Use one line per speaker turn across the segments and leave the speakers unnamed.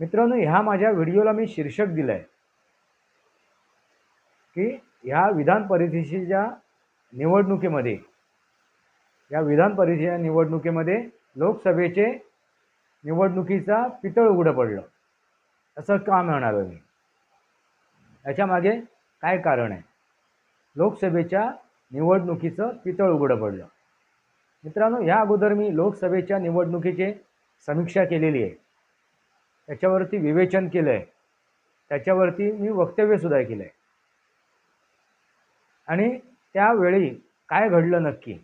मित्रांनो ह्या माझ्या व्हिडिओला मी शीर्षक दिलं आहे की ह्या विधान परिषदेच्या निवडणुकीमध्ये या विधान परिषदेच्या निवडणुकीमध्ये लोकसभेचे निवडणुकीचा पितळ उघडं पडलं. असं का म्हणालो मी याच्यामागे काय कारण आहे? लोकसभेच्या निवडणुकीचं पितळ उघडं पडलं. मित्रांनो ह्या अगोदर मी लोकसभेच्या निवडणुकीची समीक्षा केलेली आहे. त्याच्यावरती विवेचन केलं आहे त्याच्यावरती मी वक्तव्यसुद्धा केलं आहे आणि त्यावेळी काय घडलं नक्की?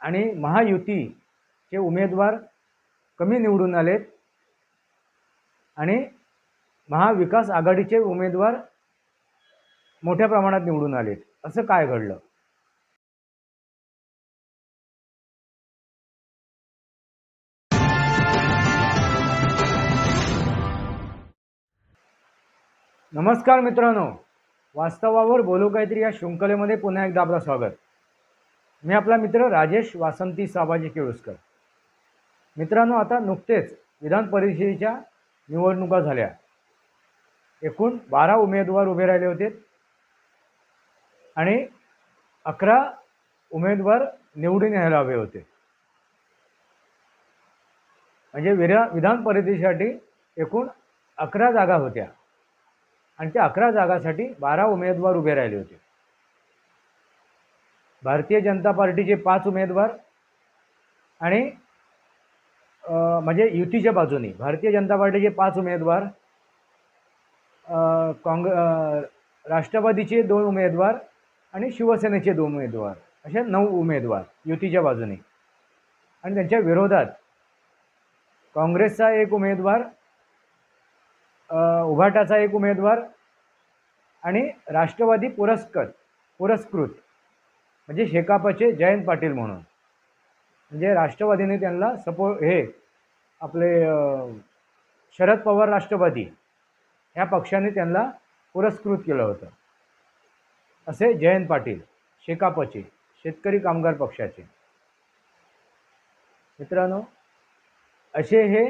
आणि महायुतीचे उमेदवार कमी निवडून आलेत. आणि महाविकास आघाडीचे उमेदवार मोठ्या प्रमाणात निवडून आलेत. असं काय घडलं? नमस्कार मित्रांनो. वास्तवावर बोलू काहीतरी या शृंखलेमध्ये पुन्हा एकदा आपलं स्वागत. मी आपला मित्र राजेश वासंती साबाजी केळुसकर. मित्रांनो आता नुकतेच विधान परिषदेच्या निवडणुका झाल्या. एकूण बारा उमेदवार उभे राहिले होते. आणि अकरा उमेदवार निवडून यायला हवे होते. म्हणजे विरा विधान परिषदेसाठी एकूण अकरा जागा होत्या. आणि त्या अकरा जागासाठी बारा उमेदवार उभे राहिले होते. भारतीय जनता पार्टीचे पाच उमेदवार आणि म्हणजे युतीच्या बाजूने भारतीय जनता पार्टीचे पाच उमेदवार काँग्रे काँग राष्ट्रवादीचे दोन उमेदवार आणि शिवसेनेचे दोन उमेदवार असे नऊ उमेदवार युतीच्या बाजूने. आणि त्यांच्या विरोधात काँग्रेसचा एक उमेदवार उभाटाचा एक उमेदवार आणि राष्ट्रवादी पुरस्कृत पुरस्कृत म्हणजे शेकापचे जयंत पाटील म्हणून. म्हणजे राष्ट्रवादीने त्यांना सपो हे आपले शरद पवार राष्ट्रवादी ह्या पक्षाने त्यांना पुरस्कृत केलं होतं. असे जयंत पाटील शेकापचे शेतकरी कामगार पक्षाचे. मित्रांनो असे हे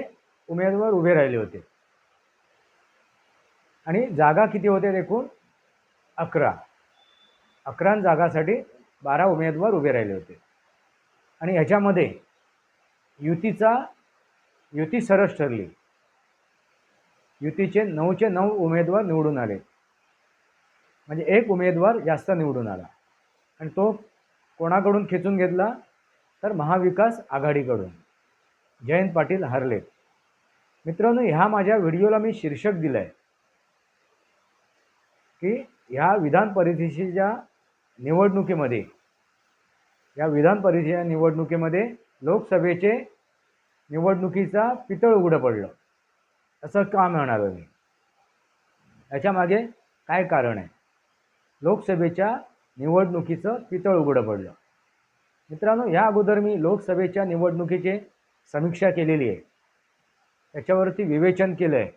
उमेदवार उभे राहिले होते. आणि जागा किती होते एकूण अकरा. अकरा जागासाठी बारा उमेदवार उभे राहिले होते. आणि ह्याच्यामध्ये युतीचा युती सरस ठरली. युतीचे नऊचे नऊ उमेदवार निवडून आले. म्हणजे एक उमेदवार जास्त निवडून आला. आणि तो कोणाकडून खेचून घेतला? तर महाविकास आघाडीकडून. जयंत पाटील हरले. मित्रांनो ह्या माझ्या व्हिडिओला मी शीर्षक दिलं आहे की ह्या विधान परिषदेच्या निवडणुकीमध्ये या विधान परिषदेच्या निवडणुकीमध्ये लोकसभेचे निवडणुकीचा पितळ उघडं पडलं. असं का म्हणालो मी याच्यामागे काय कारण आहे? लोकसभेच्या निवडणुकीचं पितळ उघडं पडलं. मित्रांनो या अगोदर मी लोकसभेच्या निवडणुकीचे समीक्षा केलेली आहे. त्याच्यावरती विवेचन केलं आहे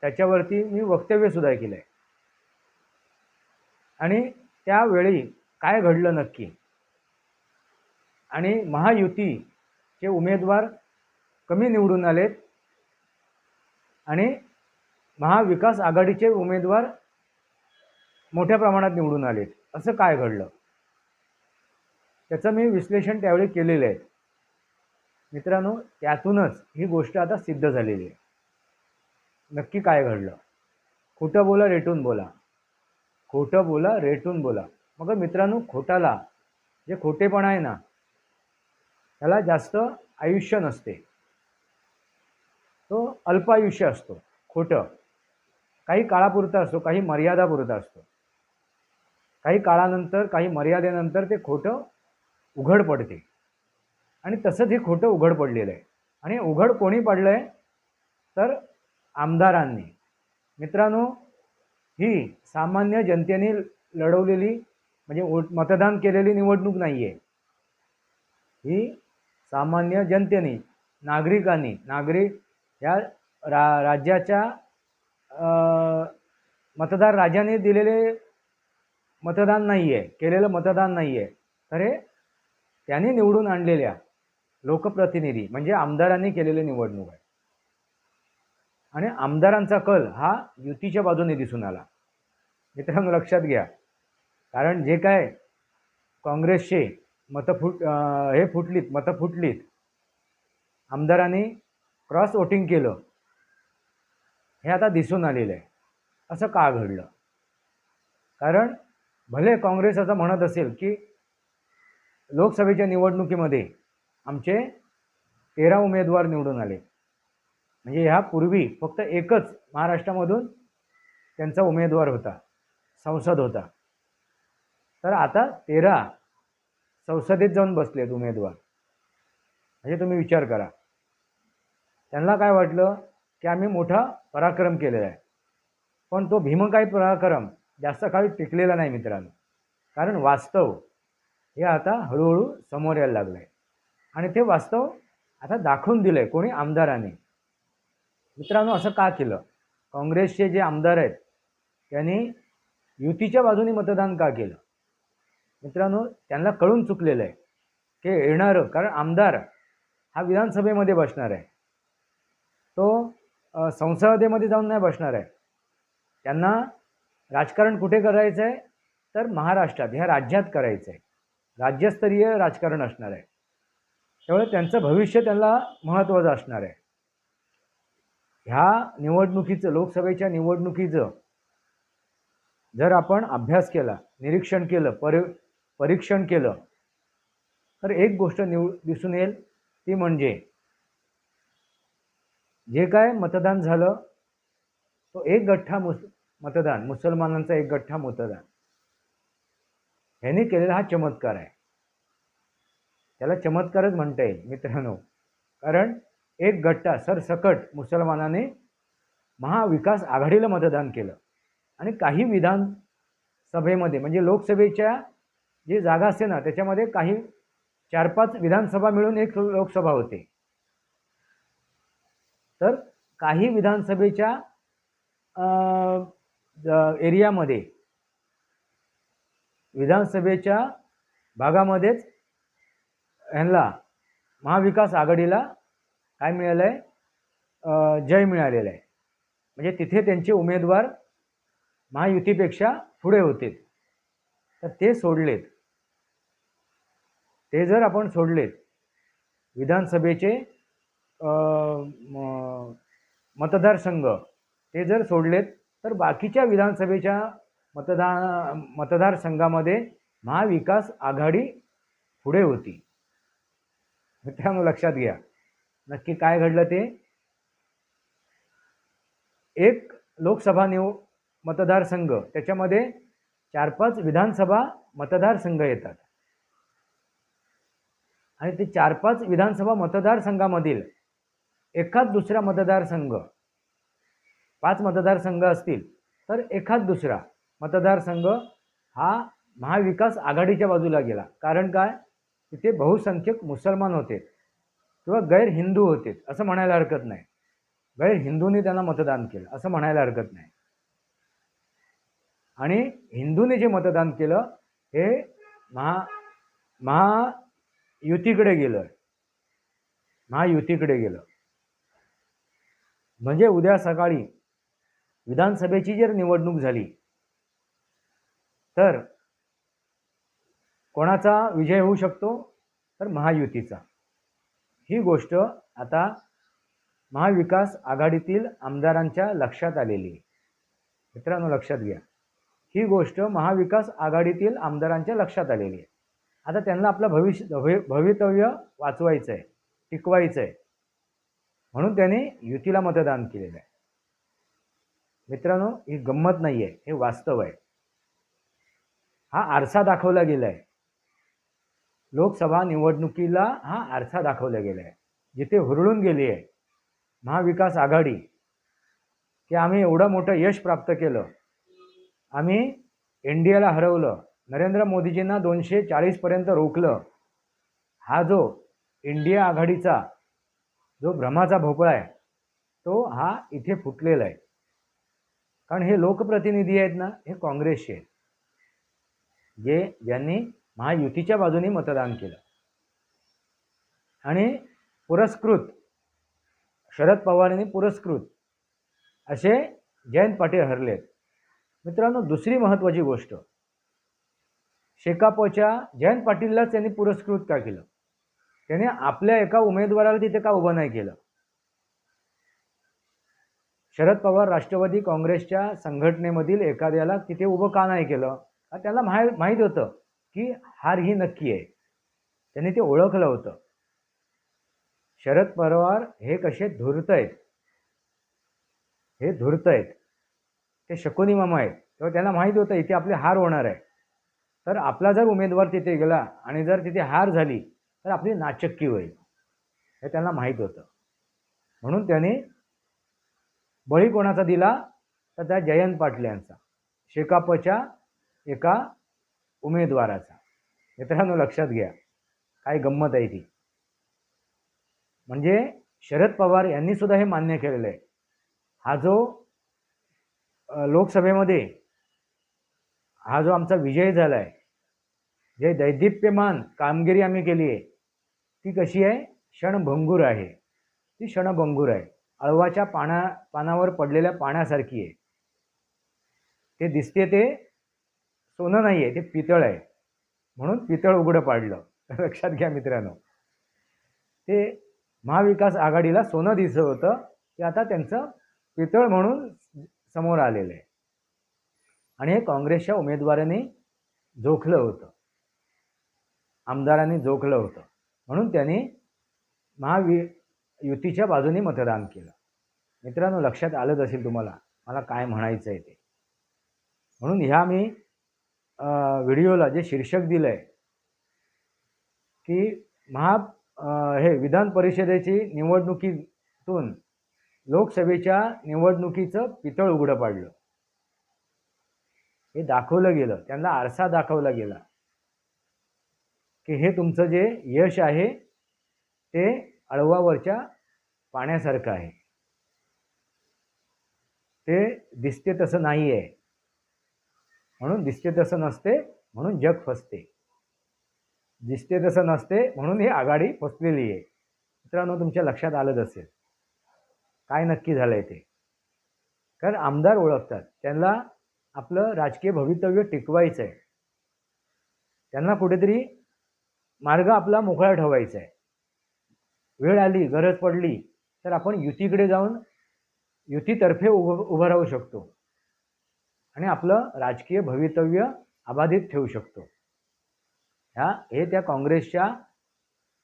त्याच्यावरती मी वक्तव्यसुद्धा केलं आहे आणि त्यावेळी काय घडलं नक्की? आणि महायुतीचे उमेदवार कमी निवडून आलेत. आणि महाविकास आघाडीचे उमेदवार मोठ्या प्रमाणात निवडून आलेत. असं काय घडलं? त्याचं मी विश्लेषण त्यावेळी केलेलं आहे. मित्रांनो त्यातूनच ही गोष्ट आता सिद्ध झालेली आहे. नक्की काय घडलं? खोटं बोला रेटून बोला. खोटं बोला रेटून बोला. मग मित्रांनो खोटाला जे खोटेपणा आहे ना त्याला जास्त आयुष्य नसते. तो अल्प आयुष्य असतो खोटं. काही काळापुरता असतो काही मर्यादापुरता असतो. काही काळानंतर काही मर्यादेनंतर ते खोटं उघड पडते. आणि तसंच हे खोटं उघड पडलेलं आहे. आणि उघड कोणी पडलं आहे तर आमदारांनी. मित्रांनो ही सामान्य जनतेने लढवलेली म्हणजे वोट मतदान केलेली निवडणूक नाही आहे ही सामान्य जनतेने नागरिकांनी नागरिक या रा राज्याच्या मतदार राजाने दिलेले मतदान नाही आहे केलेलं मतदान नाही आहे तर हे त्याने निवडून आणलेल्या लोकप्रतिनिधी म्हणजे आमदारांनी केलेली निवडणूक आहे. आणि आमदारांचा कल हा युतीच्या बाजूने दिसून आला. मित्रांनो लक्षात घ्या. कारण जे काय काँग्रेसचे मतं फुट हे फुटलीत मतं फुटलीत आमदारांनी क्रॉस वोटिंग केलं हे आता दिसून आलेलं आहे असं का घडलं? कारण भले काँग्रेस असं म्हणत असेल की लोकसभेच्या निवडणुकीमध्ये आमचे तेरा उमेदवार निवडून आले. म्हणजे ह्यापूर्वी फक्त एकच महाराष्ट्रामधून त्यांचा उमेदवार होता संसद होता. तर आता तेरा संसदेत जाऊन बसलेत उमेदवार. म्हणजे तुम्ही विचार करा. त्यांना काय वाटलं? की आम्ही मोठा पराक्रम केलेला आहे. पण तो भीमकाय पराक्रम? जास्त काळ टिकलेला नाही मित्रांनो. कारण वास्तव हे आता हळूहळू समोर यायला लागलं आहे आणि ते वास्तव आता दाखवून दिलं आहे कोणी आमदाराने. मित्रांनो असं का केलं? काँग्रेसचे जे आमदार आहेत त्यांनी युतीच्या बाजूने मतदान का केलं? मित्रांनो त्यांना कळून चुकलेलं आहे की येणारं कारण आमदार हा विधानसभेमध्ये बसणार आहे. तो संसदेमध्ये जाऊन नाही बसणार आहे. त्यांना राजकारण कुठे करायचं आहे? तर महाराष्ट्रात ह्या राज्यात करायचं आहे. राज्यस्तरीय राजकारण असणार आहे. त्यामुळे त्यांचं भविष्य त्यांना महत्त्वाचं असणार आहे. ह्या निवडणुकीचं लोकसभेच्या निवडणुकीचं जर आपण अभ्यास केला निरीक्षण केलं परि परीक्षण केलं तर एक गोष्ट निव दिसून येईल ती म्हणजे जे काय मतदान झालं तो एक गठ्ठा मुस मतदान मुसलमानांचा एक गठ्ठा मतदान. ह्याने केलेला हा चमत्कार आहे. त्याला चमत्कारच म्हणता येईल मित्रांनो. कारण एक गट्टा सरसकट मुसलमानाने महाविकास आघाडीला मतदान केलं. आणि काही विधानसभेमध्ये म्हणजे लोकसभेच्या जी जागा असते ना त्याच्यामध्ये काही चार पाच विधानसभा मिळून एक लोकसभा होते. तर काही विधानसभेच्या एरियामध्ये विधानसभेच्या भागामध्येच ह्यांना महाविकास आघाडीला काय मिळालं आहे जय मिळालेलं आहे. म्हणजे तिथे त्यांचे उमेदवार महायुतीपेक्षा पुढे होते. तर ते सोडलेत. ते जर आपण सोडलेत विधानसभेचे मतदारसंघ ते जर सोडलेत तर बाकीच्या विधानसभेच्या मतदान मतदारसंघामध्ये महाविकास आघाडी पुढे होती. त्यामुळे लक्षात घ्या. नक्की काय घडलं ते? एक लोकसभा निव मतदारसंघ. त्याच्यामध्ये चार पाच विधानसभा मतदारसंघ येतात. आणि ते चार पाच विधानसभा मतदारसंघामधील एखाद दुसरा मतदारसंघ पाच मतदारसंघ असतील तर एखाद दुसरा मतदारसंघ हा महाविकास आघाडीच्या बाजूला गेला. कारण काय? तिथे बहुसंख्यक मुसलमान होते. किंवा गैर हिंदू होते असं म्हणायला हरकत नाही. गैर हिंदूंनी त्यांना मतदान केलं असं म्हणायला हरकत नाही. आणि हिंदूंनी जे मतदान केलं हे महा महायुतीकडे गेलं. महायुतीकडे गेलं. म्हणजे उद्या सकाळी विधानसभेची जर निवडणूक झाली तर कोणाचा विजय होऊ शकतो? तर महायुतीचा. ही गोष्ट आता महाविकास आघाडीतील आमदारांच्या लक्षात आलेली आहे. मित्रांनो लक्षात घ्या. ही गोष्ट महाविकास आघाडीतील आमदारांच्या लक्षात आलेली आहे. आता त्यांना आपलं भविष्य भवितव्य वाचवायचं आहे टिकवायचं आहे म्हणून त्यांनी युतीला मतदान केलेलं आहे. मित्रांनो ही गंमत नाही आहे हे वास्तव आहे. हा आरसा दाखवला गेला आहे लोकसभा निवडणुकीला हा आरसा दाखवला गेला आहे जिथे हुरळून गेली आहे महाविकास आघाडी की आम्ही एवढं मोठं यश प्राप्त केलं आम्ही एन डी एला हरवलं नरेंद्र मोदीजींना दोनशे चाळीसपर्यंत रोखलं हा जो इंडिया आघाडीचा जो भ्रमाचा भोपळा आहे तो हा इथे फुटलेला आहे. कारण हे लोकप्रतिनिधी आहेत ना हे काँग्रेसचे आहेत. जे ज्यांनी महायुतीच्या बाजूने मतदान केलं. आणि पुरस्कृत शरद पवारांनी पुरस्कृत असे जयंत पाटील हरलेत. मित्रांनो दुसरी महत्त्वाची गोष्ट शेकापच्या जयंत पाटीललाच त्यांनी पुरस्कृत का केलं? त्याने आपल्या एका उमेदवाराला तिथे का उभं नाही केलं? शरद पवार राष्ट्रवादी काँग्रेसच्या संघटनेमधील एखाद्याला तिथे उभं का नाही केलं? त्याला माहि माहीत होतं. की हार ही नक्की आहे. त्यांनी ते ओळखलं होतं. शरद पवार हे कसे धूर्त आहेत. हे धूर्त आहेत. ते शकुनी मामा आहेत. तेव्हा त्यांना माहीत होतं इथे आपले हार होणार आहे. तर आपला जर उमेदवार तिथे गेला आणि जर तिथे हार झाली तर आपली नाचक्की होईल. हे त्यांना माहीत होतं. म्हणून त्याने बळी कोणाचा दिला? तर त्या जयंत पाटील यांचा शेकापच्या एका उमेदवाराचा. मित्रांनो लक्षात घ्या. काय गंमत आहे ती. म्हणजे शरद पवार यांनी सुद्धा हे मान्य केलेलं आहे. हा जो लोकसभेमध्ये हा जो आमचा विजय झाला आहे जे दैदिप्यमान कामगिरी आम्ही केली आहे ती कशी आहे? क्षणभंगूर आहे. ती क्षणभंगूर आहे. अळवाच्या पाना पानावर पडलेल्या पाण्यासारखी आहे. ते दिसते ते सोनं नाही आहे ते पितळ आहे. म्हणून पितळ उघडं पाडलं. लक्षात घ्या मित्रांनो. ते महाविकास आघाडीला सोनं दिसत होतं ते आता त्यांचं पितळ म्हणून समोर आलेलं आहे. आणि हे काँग्रेसच्या उमेदवारांनी जोखलं होतं. आमदारांनी जोखलं होतं. म्हणून त्यांनी महावि युतीच्या बाजूने मतदान केलं. मित्रांनो लक्षात आलंच असेल तुम्हाला मला काय म्हणायचं आहे ते. म्हणून ह्या मी व्हिडिओला जे शीर्षक दिलं आहे की महा हे विधान परिषदेची निवडणुकीतून लोकसभेच्या निवडणुकीचं पितळ उघडं पाडलं. हे दाखवलं गेलं त्यांना आरसा दाखवला गेला की हे तुमचं जे यश आहे ते अळवावरच्या पाण्यासारखं आहे. ते दिसते तसं नाही आहे म्हणून दिसते तसं नसते म्हणून जग फसते. दिसते तसं नसते म्हणून ही आघाडी फसलेली आहे. मित्रांनो तुमच्या लक्षात आलंच असेल. काय नक्की झालं आहे ते? कारण आमदार ओळखतात. त्यांना आपलं राजकीय भवितव्य टिकवायचं आहे त्यांना कुठेतरी मार्ग आपला मोकळा ठेवायचा आहे वेळ आली गरज पडली तर आपण युतीकडे जाऊन युतीतर्फे उभं उभं राहू शकतो. आणि आपलं राजकीय भवितव्य अबाधित ठेवू शकतो. ह्या हे त्या काँग्रेसच्या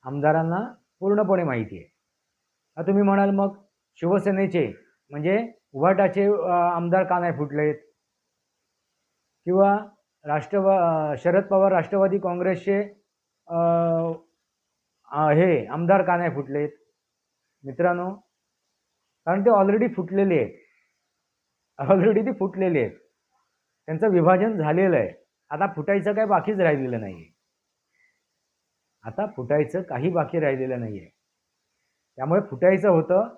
आमदारांना पूर्णपणे माहिती आहे. आता तुम्ही म्हणाल मग शिवसेनेचे म्हणजे उभाटाचे आमदार का नाही फुटलेत? किंवा राष्ट्रवा शरद पवार राष्ट्रवादी काँग्रेसचे हे आमदार का नाही फुटलेत? मित्रांनो कारण ते ऑलरेडी फुटलेले आहेत. ऑलरेडी ते फुटलेले आहेत. त्यांचं विभाजन झालेलं आहे. आता फुटायचं काय बाकीच राहिलेलं नाही आहे आता फुटायचं काही बाकी राहिलेलं नाही आहे त्यामुळे फुटायचं होतं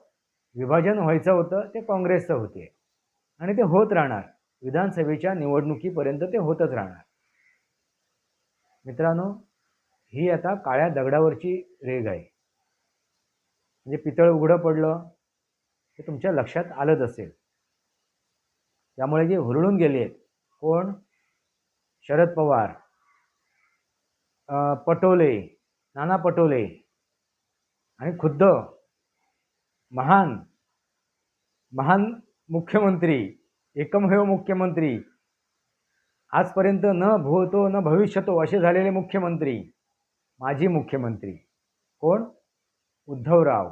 विभाजन व्हायचं होतं ते काँग्रेसचं होते. आणि ते होत राहणार. विधानसभेच्या निवडणुकीपर्यंत ते होतच राहणार. मित्रांनो ही आता काळ्या दगडावरची रेग आहे. म्हणजे पितळ उघडं पडलं हे तुमच्या लक्षात आलंच असेल. त्यामुळे जे हुरळून गेले आहेत कोण? शरद पवार. पटोले. नाना पटोले. आणि खुद्द. महान. महान मुख्यमंत्री. एकमेव मुख्यमंत्री. आजपर्यंत न भूतो न भविष्यतो असे झालेले मुख्यमंत्री. माजी मुख्यमंत्री. कोण? उद्धवराव.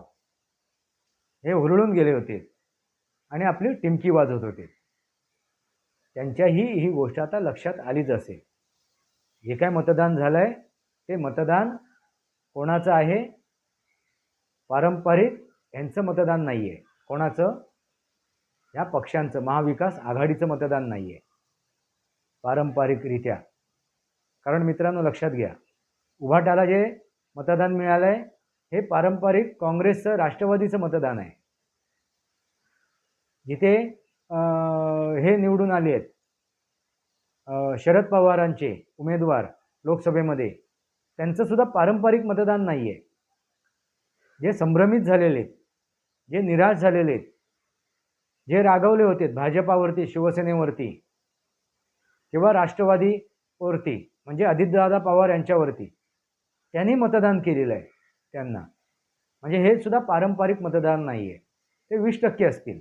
हे हुरळून गेले होते. आणि आपली टिमकी वाजवत होते. त्यांच्याही ही गोष्ट आता लक्षात आलीच असेल. जे काय मतदान झालं आहे ते मतदान कोणाचं आहे? पारंपरिक यांचं मतदान नाही आहे कोणाचं? या पक्षांचं. महाविकास आघाडीचं मतदान नाही आहे पारंपरिकरित्या. कारण मित्रांनो लक्षात घ्या. उभाटाला जे मतदान मिळालं आहे हे पारंपरिक काँग्रेसचं राष्ट्रवादीचं मतदान आहे. जिथे हे निवडून आले आहेत. शरद पवारांचे उमेदवार लोकसभेमध्ये. त्यांचं सुद्धा पारंपरिक मतदान नाही आहे जे संभ्रमित झालेले आहेत जे निराश झालेले आहेत जे रागवले होते भाजपावरती शिवसेनेवरती किंवा राष्ट्रवादीवरती म्हणजे अजितदादा पवार यांच्यावरती त्यांनी मतदान केलेलं आहे त्यांना. म्हणजे हे सुद्धा पारंपरिक मतदान नाही आहे ते वीस टक्के असतील.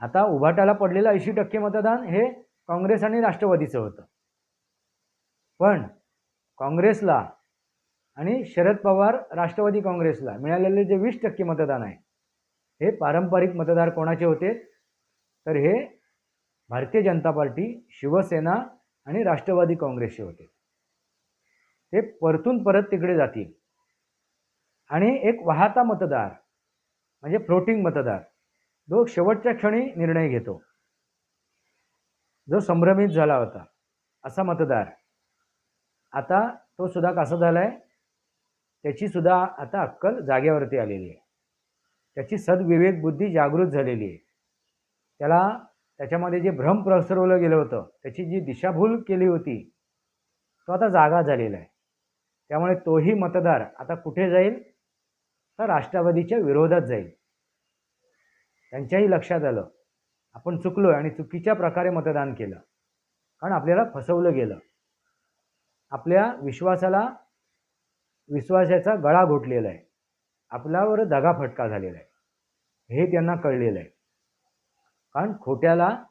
आता उभाटाला पडलेलं ऐंशी टक्के मतदान हे काँग्रेस आणि राष्ट्रवादीचं होतं. पण काँग्रेसला आणि शरद पवार राष्ट्रवादी काँग्रेसला मिळालेले जे वीस टक्के मतदान आहे हे पारंपरिक मतदार कोणाचे होते? तर हे भारतीय जनता पार्टी शिवसेना आणि राष्ट्रवादी काँग्रेसचे होते. ते परतून परत तिकडे जातील. आणि एक वाहता मतदार म्हणजे फ्लोटिंग मतदार जो शेवटच्या क्षणी निर्णय घेतो. जो संभ्रमित झाला होता. असा मतदार. आता तो सुद्धा कसा झाला आहे त्याची सुद्धा आता अक्कल जागेवरती आलेली आहे. त्याची सद्विवेक बुद्धी जागृत झालेली आहे. त्याला त्याच्यामध्ये जे भ्रम प्रसरवलं गेलं होतं त्याची जी दिशाभूल केली होती तो आता जागा झालेला आहे. त्यामुळे तोही मतदार आता कुठे जाईल? तर राष्ट्रवादीच्या विरोधात जाईल. त्यांच्याही लक्षात आलं. आपण चुकलो आणि चुकीच्या प्रकारे मतदान केलं. कारण आपल्याला फसवलं गेलं. आपल्या विश्वासाला विश्वासाचा गळा घोटलेला आहे. आपल्यावर दगाफटका झालेला आहे. हे त्यांना कळलेलं आहे. कारण खोट्याला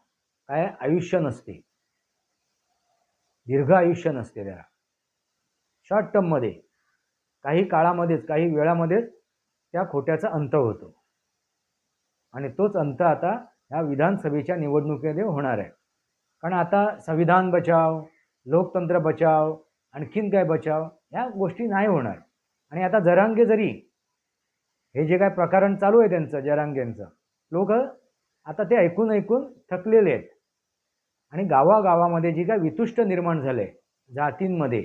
काय आयुष्य नसते. दीर्घ आयुष्य नसते त्याला. शॉर्ट टर्ममध्ये काही काळामध्येच काही वेळामध्येच त्या खोट्याचा अंत होतो. आणि तोच अंत आता ह्या विधानसभेच्या निवडणुकीमध्ये होणार आहे. कारण आता संविधान बचाव लोकतंत्र बचाव आणखीन काय बचाव ह्या गोष्टी नाही होणार. आणि आता जरांगे जरी हे जे काय प्रकरण चालू आहे त्यांचं जरांगेंचं लोक आता ते ऐकून ऐकून थकलेले आहेत. आणि गावागावामध्ये जी काय वितुष्ट निर्माण झाले जातींमध्ये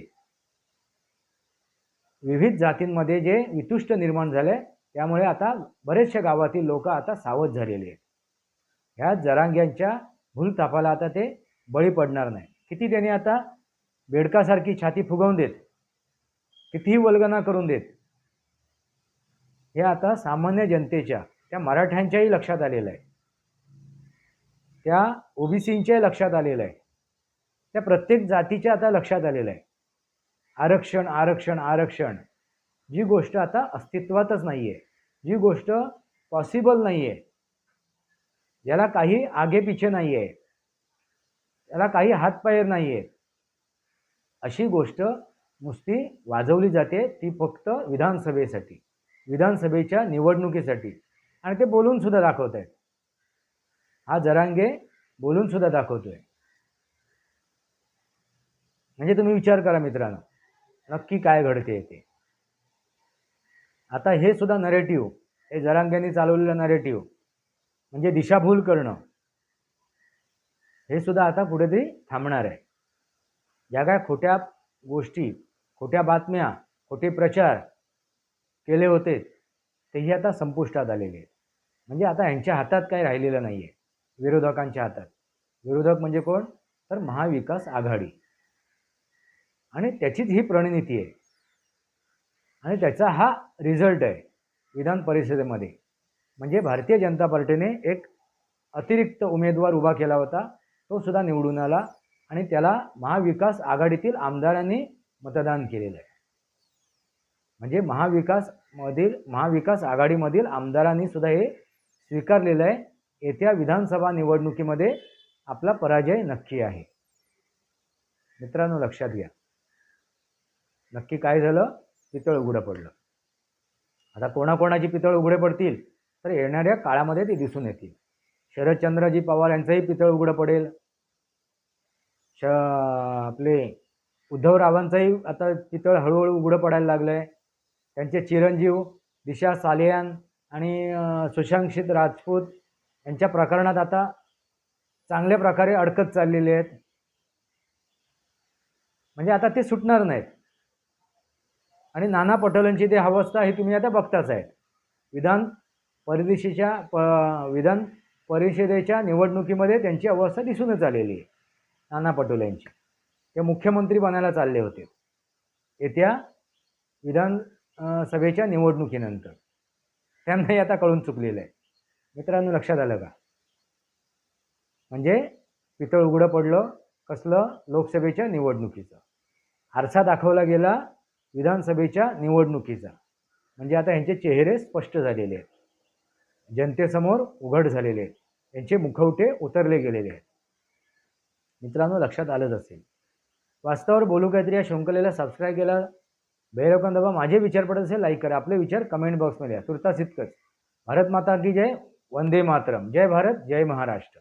विविध जातींमध्ये जे वितुष्ट निर्माण झाले त्यामुळे आता बरेचशा गावातील लोक आता सावध झालेले आहेत. ह्या जरांग्यांच्या भूलतापाला आता ते बळी पडणार नाही. किती त्यांनी आता बेडकासारखी छाती फुगवून देत कितीही वल्गना करून देत हे आता सामान्य जनतेच्या त्या मराठ्यांच्याही लक्षात आलेलं आहे. त्या ओबीसींच्याही लक्षात आलेलं आहे. त्या प्रत्येक जातीच्या आता लक्षात आलेलं आहे. आरक्षण आरक्षण आरक्षण. जी गोष्ट आता अस्तित्वातच नाही आहे जी गोष्ट पॉसिबल नाही आहे ज्याला काही आगेपिछे नाही आहे त्याला काही हातपायर नाही आहेत अशी गोष्ट नुसती वाजवली जाते ती फक्त विधानसभेसाठी विधानसभेच्या निवडणुकीसाठी. आणि ते बोलून सुद्धा दाखवत आहेत हा जरांगे बोलून सुद्धा दाखवतोय. म्हणजे तुम्ही विचार करा मित्रांनो नक्की काय घडते ते. आता हे सुद्धा नरेटिव्ह हे जरांग्यांनी चालवलेलं नरेटिव्ह म्हणजे दिशाभूल करणं हे सुद्धा आता कुठेतरी थांबणार आहे. ज्या काय खोट्या गोष्टी खोट्या बातम्या खोटे प्रचार केले होते तेही आता संपुष्टात आलेले आहेत. म्हणजे आता यांच्या हातात काही राहिलेलं नाही आहे विरोधकांच्या हातात. विरोधक म्हणजे कोण? तर महाविकास आघाडी. आणि त्याचीच ही प्रणिती आहे. आणि त्याचा हा रिझल्ट आहे विधान परिषदेमध्ये म्हणजे भारतीय जनता पार्टीने एक अतिरिक्त उमेदवार उभा केला होता तो सुद्धा निवडून आला आणि त्याला महाविकास आघाडीतील आमदारांनी मतदान केलेलं आहे. म्हणजे महाविकासमधील महाविकास आघाडीमधील आमदारांनी सुद्धा हे स्वीकारलेलं आहे. येत्या विधानसभा निवडणुकीमध्ये आपला पराजय नक्की आहे. मित्रांनो लक्षात घ्या. नक्की काय झालं? पितळ उघडं पडलं. आता कोणाकोणाची पितळ उघडे पडतील? तर येणाऱ्या काळामध्ये ते दिसून येतील. शरदचंद्रजी पवार यांचंही पितळ उघडं पडेल. श आपले उद्धवरावांचंही आता पितळ हळूहळू उघडं पडायला लागलं आहे त्यांचे चिरंजीव दिशा सालियान आणि सुशांक्षित राजपूत यांच्या प्रकरणात आता चांगल्या प्रकारे अडकत चाललेले आहेत. म्हणजे आता ते सुटणार नाहीत. आणि नाना पटोलेंची ती अवस्था ही तुम्ही आता बघताच आहे. विधान परिषदेच्या प विधान परिषदेच्या निवडणुकीमध्ये त्यांची अवस्था दिसूनच आलेली आहे नाना पटोलेंची. ते मुख्यमंत्री बनायला चालले होते. येत्या विधान सभेच्या निवडणुकीनंतर. त्यांनाही आता कळून चुकलेलं आहे. मित्रांनो लक्षात आलं का? म्हणजे पितळ उघडं पडलं कसलं? लोकसभेच्या निवडणुकीचं. आरसा दाखवला गेला विधानसभेच्या निवडणुकीचा. म्हणजे आता यांचे चेहरे स्पष्ट झालेले आहेत. जनतेसमोर उघड झालेले आहेत. यांचे मुखवटे उतरले गेलेले आहेत. मित्रांनो लक्षात आलंच असेल. वास्तवावर बोलू काहीतरी या शृंखलेला सबस्क्राईब केला बेलकन दबा. माझे विचार पडत असेल लाईक करा. आपले विचार कमेंट बॉक्समध्ये या. तुर्तास इतकंच. भारत माता की जय. वंदे मातरम. जय भारत जय महाराष्ट्र.